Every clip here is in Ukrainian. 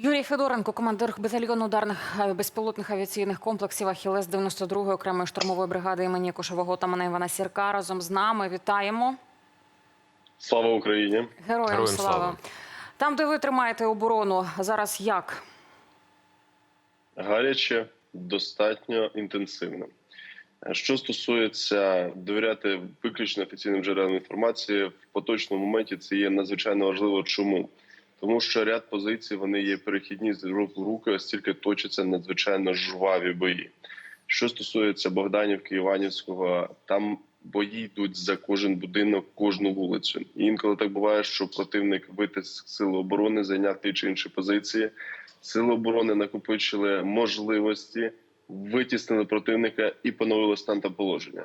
Юрій Федоренко, командир батальйону ударних е, безпілотних авіаційних комплексів Ахілес 92-ї окремої штурмової бригади імені Кошового отамана Івана Сірка. Разом з нами вітаємо. Слава Україні! Героям, Героям слава. слава. Там, де ви тримаєте оборону, зараз як? Гаряче, достатньо інтенсивно. Е, Що стосується довіряти виключно офіційним джерелам інформації, в поточному моменті це є надзвичайно важливо. Чому? Тому що ряд позицій вони є перехідні з рук в руки, оскільки точаться надзвичайно жваві бої. Що стосується Богданівки, Іванівського, там бої йдуть за кожен будинок, кожну вулицю. І інколи так буває, що противник витиск сили оборони, зайняв ті чи інші позиції. Сили оборони накопичили можливості, витіснили противника і поновили стан та положення.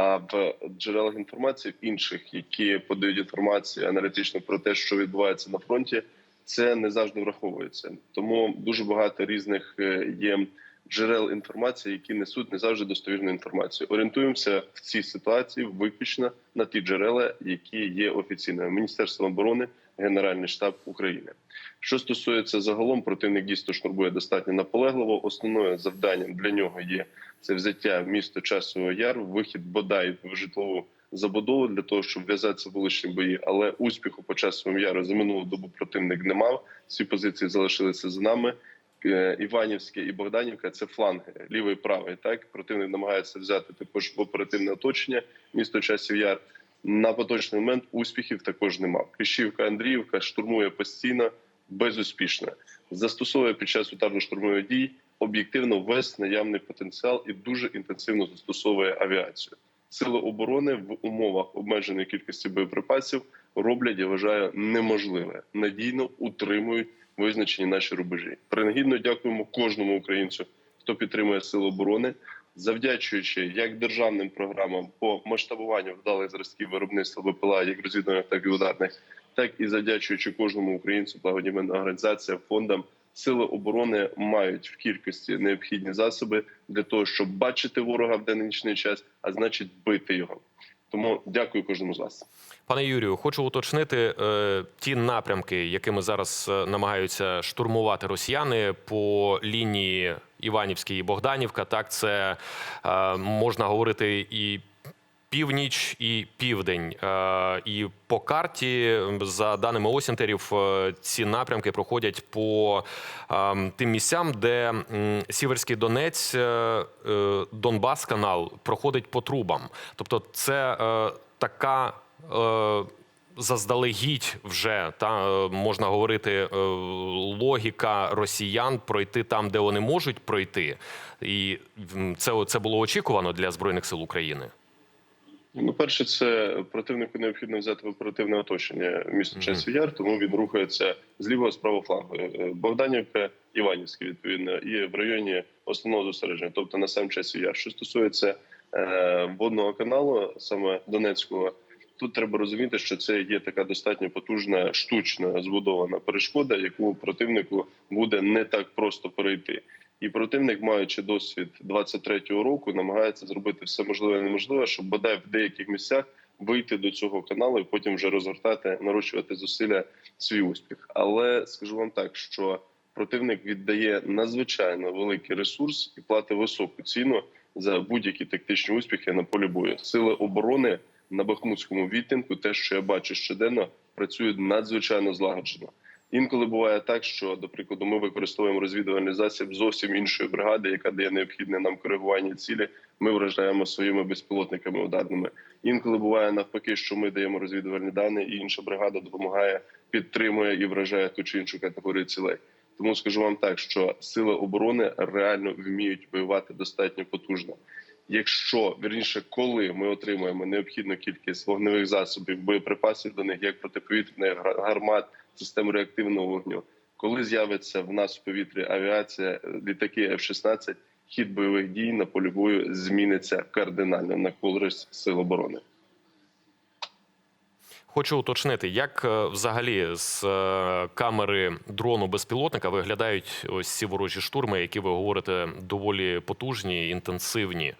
А в джерелах інформації в інших, які подають інформацію аналітично про те, що відбувається на фронті, це не завжди враховується. Тому дуже багато різних е, є джерел інформації, які несуть не завжди достовірну інформацію. Орієнтуємося в цій ситуації виключно на ті джерела, які є офіційними Міністерством оборони, Генеральний штаб України. Що стосується загалом, противник дійсно штурмує достатньо наполегливо. Основною завданням для нього є це взяття міста Часового Яру, вихід бодай в житлову забудову для того, щоб в'язатися вуличні бої. Але успіху по часовому яру за минулу добу противник не мав. Всі позиції залишилися за нами. Е, Іванівське і Богданівка це фланги лівий і правий. Так противник намагається взяти також в оперативне оточення місто Часів Яр. На поточний момент успіхів також нема. Кліщівка Андріївка штурмує постійно безуспішно. Застосовує під час ударно-штурмових дій об'єктивно весь наявний потенціал і дуже інтенсивно застосовує авіацію. Сили оборони в умовах обмеженої кількості боєприпасів роблять, я вважаю, неможливе надійно утримують визначені наші рубежі. Принагідно дякуємо кожному українцю, хто підтримує сили оборони, завдячуючи як державним програмам по масштабуванню вдалих зразків виробництва БПЛА, як розвідувальних, так і ударних, так і завдячуючи кожному українцю, благодійним організаціям, фондам. Сили оборони мають в кількості необхідні засоби для того, щоб бачити ворога в денний нічний час, а значить бити його. Тому дякую кожному з вас. Пане Юрію, хочу уточнити е, ті напрямки, якими зараз е, намагаються штурмувати росіяни по лінії Іванівський і Богданівка. Так, це е, можна говорити і. Північ і південь, Е, і по карті, за даними осінтерів, е, ці напрямки проходять по е, тим місцям, де Сіверський Донець, Донбас канал проходить по трубам. Тобто, це така заздалегідь вже та е, можна говорити е, логіка росіян пройти там, де вони можуть пройти, і це, це було очікувано для збройних сил України. Ну, перше, це противнику необхідно взяти в оперативне оточення місто Мгм. Часів Яр, тому він рухається з лівого з правого флангу. Е, Богданівка, Іванівське, відповідно, і в районі основного зосередження, тобто на сам Часів Яр. Що стосується е, водного каналу, саме Донецького, тут треба розуміти, що це є така достатньо потужна штучно збудована перешкода, яку противнику буде не так просто перейти. І противник, маючи досвід 23-го року, намагається зробити все можливе і неможливе, щоб бодай в деяких місцях вийти до цього каналу і потім вже розгортати, нарощувати зусилля свій успіх. Але скажу вам так, що противник віддає надзвичайно великий ресурс і платить високу ціну за будь-які тактичні успіхи на полі бою. Сили оборони на Бахмутському відтинку, те, що я бачу щоденно, працюють надзвичайно злагоджено. Інколи буває так, що, до прикладу, ми використовуємо розвідувальний засіб зовсім іншої бригади, яка дає необхідне нам коригування цілі. Ми вражаємо своїми безпілотниками ударними. Інколи буває навпаки, що ми даємо розвідувальні дані, і інша бригада допомагає, підтримує і вражає ту чи іншу категорію цілей. Тому скажу вам так, що сили оборони реально вміють воювати достатньо потужно. Якщо вірніше, коли ми отримаємо необхідну кількість вогневих засобів, боєприпасів до них, як протиповітряних гармат, систем реактивного вогню, коли з'явиться в нас в повітрі авіація, літаки F-16, хід бойових дій на полі бою зміниться кардинально на користь сил оборони. Хочу уточнити, як е, взагалі з е, камери дрону безпілотника виглядають ось ці ворожі штурми, які ви говорите доволі потужні, інтенсивні.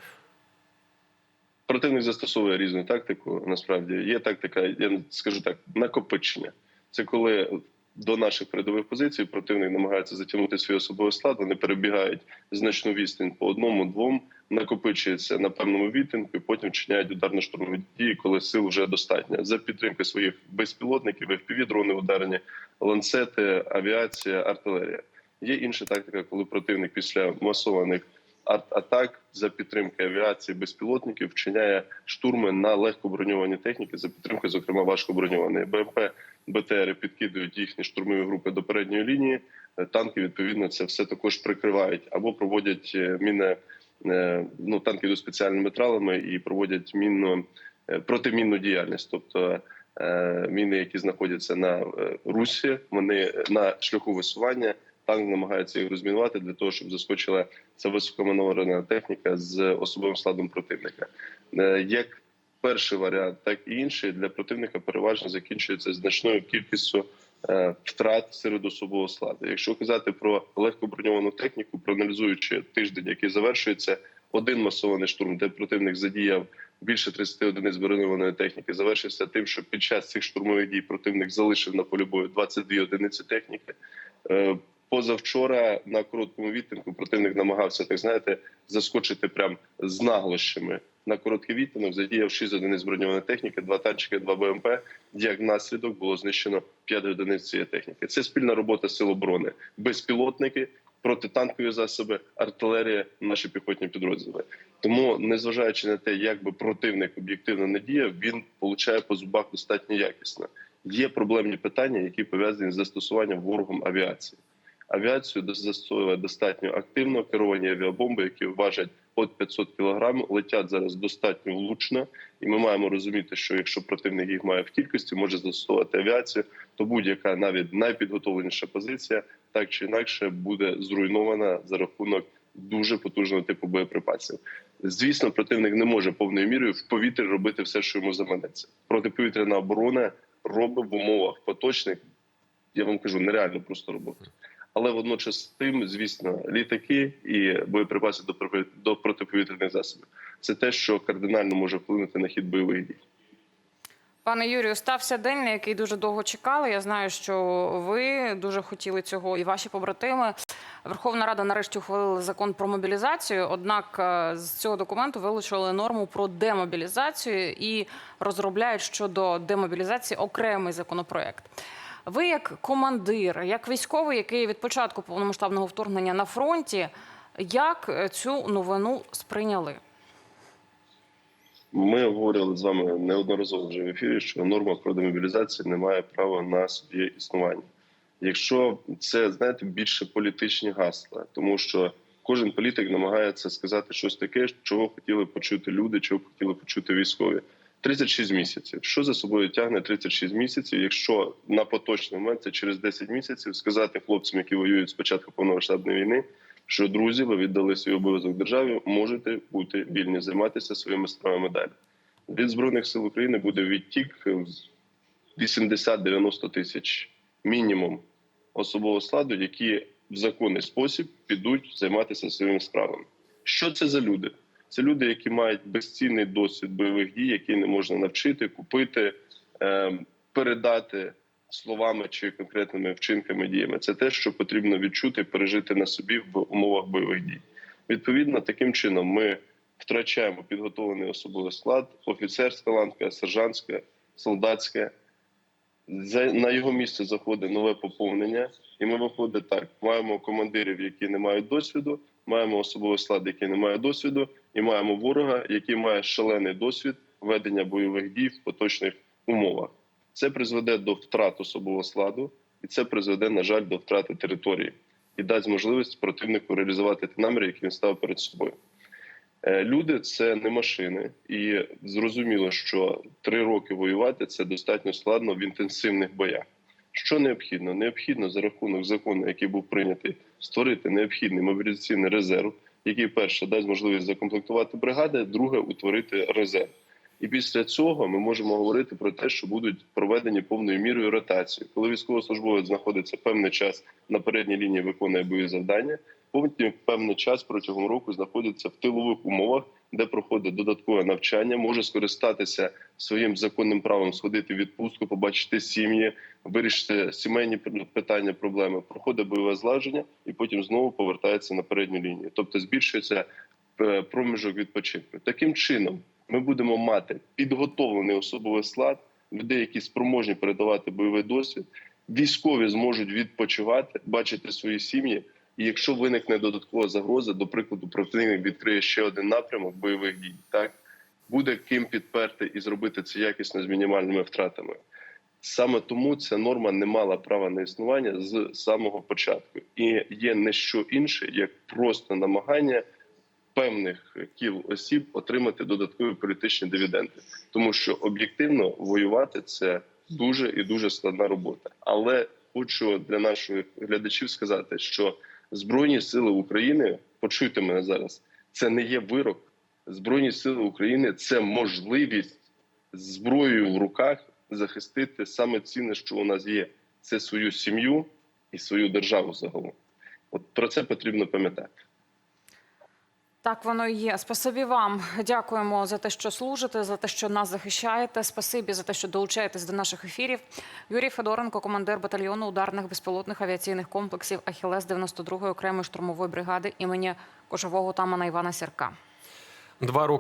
Противник застосовує різну тактику. Насправді є тактика, я скажу так, накопичення. Це коли до наших передових позицій. Противник намагається затягнути свій особовий склад. Вони перебігають значну відстань по одному-двом, накопичуються на певному відтинку, і потім вчиняють ударно-штурмові дії, коли сил вже достатньо. За підтримки своїх безпілотників, fpv дрони ударені, ланцети, авіація, артилерія. Є інша тактика, коли противник після масованих атак за підтримки авіації безпілотників вчиняє штурми на легко броньовані техніки за підтримки, зокрема важкоброньованої БМП, БТРи підкидують їхні штурмові групи до передньої лінії. Е, Танки відповідно це все також прикривають або проводять е, мінне е, ну танки йдуть спеціальними тралами і проводять мінну протимінну діяльність, тобто міни, які знаходяться на русі, вони на шляху висування. Танк намагається їх розмінувати для того, щоб заскочила ця високоманеврена техніка з особовим складом противника. Е, Як перший варіант, так і інший для противника переважно закінчується значною кількістю е, втрат серед особового складу. Якщо казати про легкоброньовану техніку, проаналізуючи тиждень, який завершується, один масований штурм, де противник задіяв більше 30 одиниць броньованої техніки, завершився тим, що під час цих штурмових дій противник залишив на полі бою 22 одиниці техніки. Позавчора на короткому відтинку противник намагався так знаєте заскочити прям з наглощами на короткий відтинок. Задіяв 6 одиниць броньованої техніки, два танчики, два БМП. Як наслідок було знищено 5 одиниць цієї техніки. Це спільна робота сил оборони, безпілотники, протитанкові засоби, артилерія, наші піхотні підрозділи. Тому, незважаючи на те, як би противник об'єктивно не діяв, він получає по зубах достатньо якісно. Є проблемні питання, які пов'язані з застосуванням ворогом авіації. Авіацію застосовує достатньо активно керовані авіабомби, які важать от 500 кг, летять зараз достатньо влучно, і ми маємо розуміти, що якщо противник їх має в кількості, може застосовувати авіацію, то будь-яка навіть найпідготовленіша позиція так чи інакше буде зруйнована за рахунок дуже потужного типу боєприпасів. Звісно, противник не може повною мірою в повітрі робити все, що йому заманеться. Протиповітряна оборона робить в умовах поточних. Я вам кажу, нереально просто роботу. Але водночас тим, звісно, літаки і боєприпаси до до протиповітряних засобів це те, що кардинально може вплинути на хід бойових дій. Пане Юрію, стався день, на який дуже довго чекали. Я знаю, що ви дуже хотіли цього, і ваші побратими. Верховна Рада нарешті ухвалила закон про мобілізацію. Однак е, з цього документу вилучили норму про демобілізацію і розробляють щодо демобілізації окремий законопроект. Ви, як командир, як військовий, який від початку повномасштабного вторгнення на фронті, як е, цю новину сприйняли? Ми говорили з вами неодноразово вже в ефірі, що норма про демобілізацію не має права на своє існування. Якщо це знаєте більше політичні гасла, тому що кожен політик намагається сказати щось таке, чого хотіли почути люди, чого хотіли почути військові. 36 місяців. Що за собою тягне 36 місяців? Якщо на поточний момент це через 10 місяців сказати хлопцям, які воюють з початку повномасштабної війни, що друзі, ви віддали свій обов'язок державі, можете бути вільні займатися своїми справами далі. Від збройних сил України буде відтік 80-90 тисяч мінімум особового складу, які в законний спосіб підуть займатися своїми справами. Що це за люди? Це люди, які мають безцінний досвід бойових дій, які не можна навчити, купити, е, передати словами чи конкретними вчинками діями. Це те, що потрібно відчути, пережити на собі в умовах бойових дій. Відповідно, таким чином ми втрачаємо підготовлений особовий склад, офіцерська ланка, сержантська, солдатська. На його місце заходить нове поповнення, і ми виходить так: маємо командирів, які не мають досвіду, маємо особовий склад, який не має досвіду, і маємо ворога, який має шалений досвід ведення бойових дій в поточних умовах. Це призведе до втрат особового складу, і це призведе, на жаль, до втрати території і дасть можливість противнику реалізувати ті наміри, які він став перед собою. Е, Люди це не машини, і зрозуміло, що три роки воювати це достатньо складно в інтенсивних боях. Що необхідно? Необхідно за рахунок закону, який був прийнятий, створити необхідний мобілізаційний резерв, який перше дасть можливість закомплектувати бригади, друге утворити резерв. І після цього ми можемо говорити про те, що будуть проведені повною мірою ротації. Коли військовослужбовець знаходиться певний час на передній лінії, виконує бойові завдання. Потім певний час протягом року знаходиться в тилових умовах, де проходить додаткове навчання, може скористатися своїм законним правом сходити в відпустку, побачити сім'ї, вирішити сімейні питання, проблеми, проходить бойове злаження і потім знову повертається на передню лінію. Тобто збільшується е, проміжок відпочинку. Таким чином, ми будемо мати підготовлений особовий склад, людей, які спроможні передавати бойовий досвід. Військові зможуть відпочивати, бачити свої сім'ї. І якщо виникне додаткова загроза, до прикладу, противник відкриє ще один напрямок бойових дій, так буде ким підперти і зробити це якісно з мінімальними втратами. Саме тому ця норма не мала права на існування з самого початку, і є не що інше, як просто намагання певних кіл осіб отримати додаткові політичні дивіденди, тому що об'єктивно воювати це дуже і дуже складна робота. Але хочу для наших глядачів сказати, що збройні сили України, почуйте мене зараз, це не є вирок. Збройні сили України це можливість зброєю в руках захистити саме ціне, що у нас є, це свою сім'ю і свою державу загалом. От про це потрібно пам'ятати. Так воно і є. Спасибі вам. Дякуємо за те, що служите, за те, що нас захищаєте. Спасибі за те, що долучаєтесь до наших ефірів. Юрій Федоренко, командир батальйону ударних безпілотних авіаційних комплексів Ахілес 92-ї окремої штурмової бригади імені кошового тамана Івана Сірка. Два роки.